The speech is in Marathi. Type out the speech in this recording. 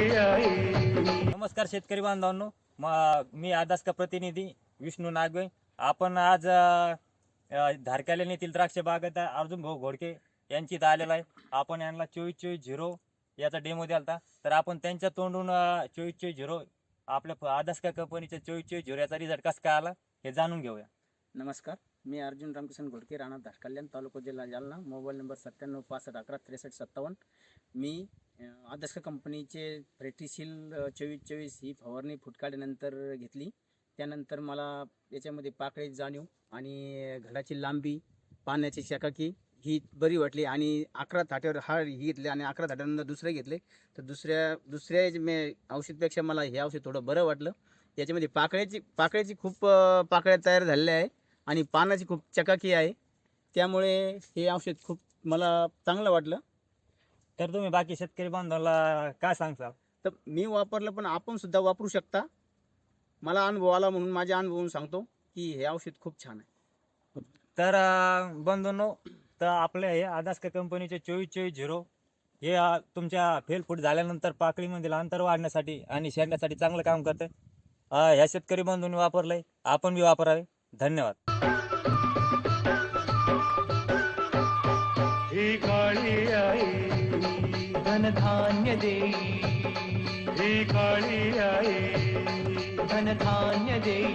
नमस्कार शेतकरी बांधवांनो. मी आदासका प्रतिनिधी विष्णू नागवे. आपण आज अ, नेतील धारकाले येथील द्राक्ष बागत अर्जुन भाऊ घोडके यांची इथं आलेला आहे. आपण यांना चोवीस चोवीस झिरो याचा डेमो द्यालता तर आपण त्यांच्या तोंडून चोवीस चोवीस झिरो आपल्या आदासका का कंपनीच्या चोवीस चोवीस झिरो याचा रिझल्ट कसा काय आला हे जाणून घेऊया. नमस्कार. मी अर्जुन रामकिशन घोडके राणा धारकल्याण तालुका जिल्हा जालना. मोबाईल नंबर सत्त्याण्णव पासष्ट अकरा त्रेसष्ट सत्तावन्न. मी आदर्श कंपनीचे फ्रेटिशील चोवीस चोवीस ही फवारणी फुटकाळीनंतर घेतली. त्यानंतर मला याच्यामध्ये पाकळी जाणीव आणि घडाची लांबी पाण्याची शकाकी ही बरी वाटली आणि अकरा थाट्यावर हा ही घेतले आणि अकरा थाट्यानंतर दुसरे घेतले. तर दुसऱ्या दुसऱ्या मे औषधपेक्षा मला हे औषध थोडं बरं वाटलं. याच्यामध्ये पाकळ्याची पाकळ्याची खूप पाकळ्या तयार झालेल्या आहे आणि पानाची खूप चकाकी आहे. त्यामुळे हे औषध खूप मला चांगलं वाटलं. तर तुम्ही बाकी शेतकरी बांधवाला काय सांगसाल तर मी वापरलं पण आपण सुद्धा वापरू शकता. मला अनुभव आला म्हणून माझ्या अनुभवून सांगतो की हे औषध खूप छान आहे. तर बंधूंनो तर आपल्या हे आदास्का कंपनीचे चोवीस चोवीस झिरो हे तुमच्या फेल फूट झाल्यानंतर पाकळीमधील अंतर वाढण्यासाठी आणि शेंड्यासाठी चांगलं काम करते. ह्या शेतकरी बंधूंनी वापरलंय. आपण बी वापरावे. धन्यवाद. ही काळी आई धनधान्य देई ही काळी आई. धनधान्य देई